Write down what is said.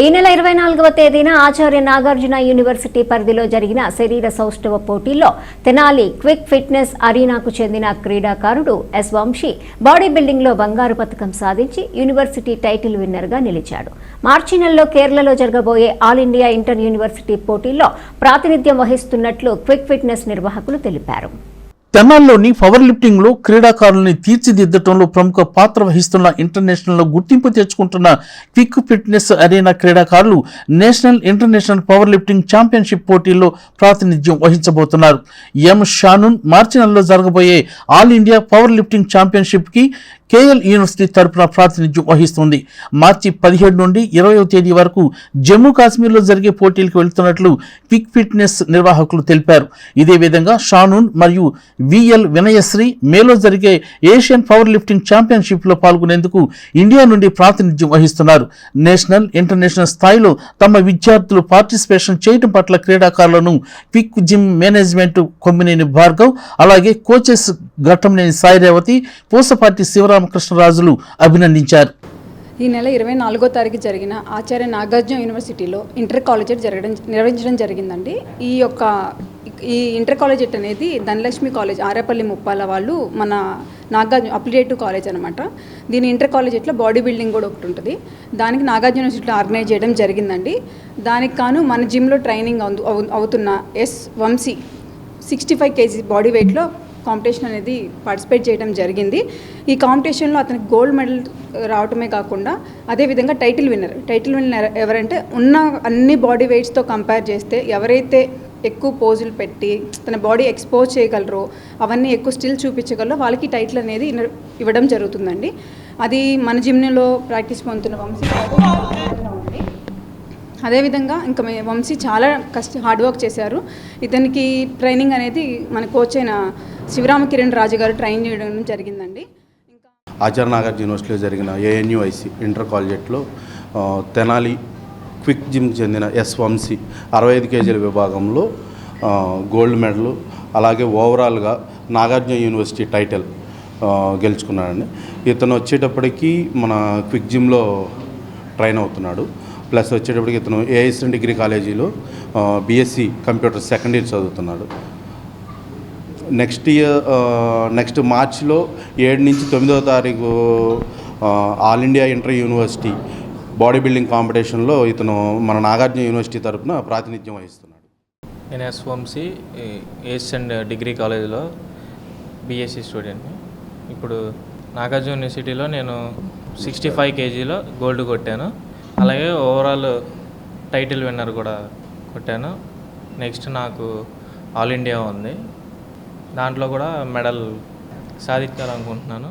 ఈ నెల ఇరవై నాలుగవ తేదీన ఆచార్య నాగార్జున యూనివర్సిటీ పరిధిలో జరిగిన శరీర సౌష్ఠవ పోటీల్లో తెనాలి క్విక్ ఫిట్నెస్ అరీనాకు చెందిన క్రీడాకారుడు ఎస్ వంశీ బాడీ బిల్డింగ్లో బంగారు పథకం సాధించి యూనివర్సిటీ టైటిల్ విన్నర్గా నిలిచాడు. మార్చి నెలలో కేరళలో జరగబోయే ఆల్ ఇండియా ఇంటర్ యూనివర్సిటీ పోటీల్లో ప్రాతినిధ్యం వహిస్తున్నట్లు క్విక్ ఫిట్నెస్ నిర్వాహకులు తెలిపారు. తెనాల్లోని పవర్ లిఫ్టింగ్లో క్రీడాకారుల్ని తీర్చిదిద్దటంలో ప్రముఖ పాత్ర వహిస్తున్న ఇంటర్నేషనల్లో గుర్తింపు తెచ్చుకుంటున్న క్విక్ ఫిట్నెస్ అరేనా క్రీడాకారులు national international power lifting championship పోటీల్లో ప్రాతినిధ్యం వహించబోతున్నారు. ఎం షానున్ మార్చి నెలలో జరగబోయే ఆల్ ఇండియా పవర్ లిఫ్టింగ్ ఛాంపియన్షిప్కి కేఎల్ యూనివర్సిటీ తరపున ప్రాతినిధ్యం వహిస్తుంది. మార్చి పదిహేడు నుండి ఇరవయో తేదీ వరకు జమ్మూ కాశ్మీర్లో జరిగే పోటీలకు వెళ్తున్నట్లు క్విక్ ఫిట్నెస్ నిర్వాహకులు తెలిపారు. ఇదే విధంగా షానూన్ మరియు విఎల్ వినయశ్రీ మేలో జరిగే ఏషియన్ పవర్ లిఫ్టింగ్ ఛాంపియన్షిప్లో పాల్గొనేందుకు ఇండియా నుండి ప్రాతినిధ్యం వహిస్తున్నారు. నేషనల్ ఇంటర్నేషనల్ స్థాయిలో తమ విద్యార్థులు పార్టిసిపేషన్ చేయడం పట్ల క్రీడాకారులను quick gym management Kommineni Bhargav అలాగే కోచెస్ ఘట్టంనేని సాయి రేవతి పూసపాటి రామకృష్ణరాజులు అభినందించారు. ఈ నెల ఇరవై నాలుగో తారీఖు జరిగిన ఆచార్య నాగార్జున యూనివర్సిటీలో ఇంటర్ కాలేజెట్ జరగడం నిర్వహించడం జరిగిందండి. ఈ యొక్క ఈ ఇంటర్ కాలేజెట్ అనేది ధనలక్ష్మి కాలేజ్ ఆరేపల్లి ముప్పాల వాళ్ళు మన నాగార్జున అప్లియేటివ్ కాలేజ్ అనమాట దీని ఇంటర్ కాలేజెట్లో బాడీ బిల్డింగ్ కూడా ఒకటి ఉంటుంది. దానికి నాగార్జున యూనివర్సిటీలో ఆర్గనైజ్ చేయడం జరిగిందండి. దానికి కాను మన జిమ్లో ట్రైనింగ్ అవుతున్న S Vamsi sixty five KG body వెయిట్లో కాంపిటీషన్ అనేది పార్టిసిపేట్ చేయడం జరిగింది. ఈ కాంపిటీషన్లో అతనికి గోల్డ్ మెడల్ రావటమే కాకుండా అదేవిధంగా టైటిల్ విన్నర్ టైటిల్ విన్నర్ ఎవరంటే ఉన్న అన్ని బాడీ వెయిట్స్తో కంపేర్ చేస్తే ఎవరైతే ఎక్కువ పోజులు పెట్టి తన బాడీ ఎక్స్పోజ్ చేయగలరో అవన్నీ ఎక్కువ స్టిల్ చూపించగలరో వాళ్ళకి టైటిల్ అనేది ఇవ్వడం జరుగుతుందండి. అది మన జిమ్లో ప్రాక్టీస్ పొందుతున్న వంశీ అదేవిధంగా ఇంకా మే- వంశీ చాలా కష్ట హార్డ్ వర్క్ చేశారు. ఇతనికి ట్రైనింగ్ అనేది మన కోచ్ అయిన శివరామ కిరణ్ రాజు గారు ట్రైన్ చేయడం జరిగిందండి. ఇంకా ఆచార్య నాగార్జున యూనివర్సిటీలో జరిగిన ఏఎన్యుఐసి ఇంటర్ కాలేజెట్లో తెనాలి క్విక్ జిమ్ చెందిన ఎస్ వంశీ అరవై ఐదు కేజీల విభాగంలో గోల్డ్ మెడల్ అలాగే ఓవరాల్గా నాగార్జున యూనివర్సిటీ టైటిల్ గెలుచుకున్నాడండి. ఇతను వచ్చేటప్పటికి మన క్విక్ జిమ్లో ట్రైన్ అవుతున్నాడు. ప్లస్ వచ్చేటప్పటికి ఇతను ఏఎస్ఎన్ డిగ్రీ కాలేజీలో బీఎస్సీ కంప్యూటర్ సెకండ్ ఇయర్ చదువుతున్నాడు. నెక్స్ట్ ఇయర్ నెక్స్ట్ మార్చిలో ఏడు నుంచి తొమ్మిదవ తారీఖు all India inter university body building కాంపిటీషన్లో ఇతను మన నాగార్జున యూనివర్సిటీ తరపున ప్రాతినిధ్యం వహిస్తున్నాడు. నేను S Vamshi ASN degree కాలేజీలో బీఎస్సీ స్టూడెంట్ని. ఇప్పుడు నాగార్జున యూనివర్సిటీలో నేను సిక్స్టీ ఫైవ్ కేజీలో గోల్డ్ కొట్టాను. అలాగే ఓవరాల్ టైటిల్ విన్నర్ కూడా కొట్టాను. నెక్స్ట్ నాకు ఆల్ ఇండియా ఉంది. దాంట్లో కూడా మెడల్ సాధించాలనుకుంటున్నాను.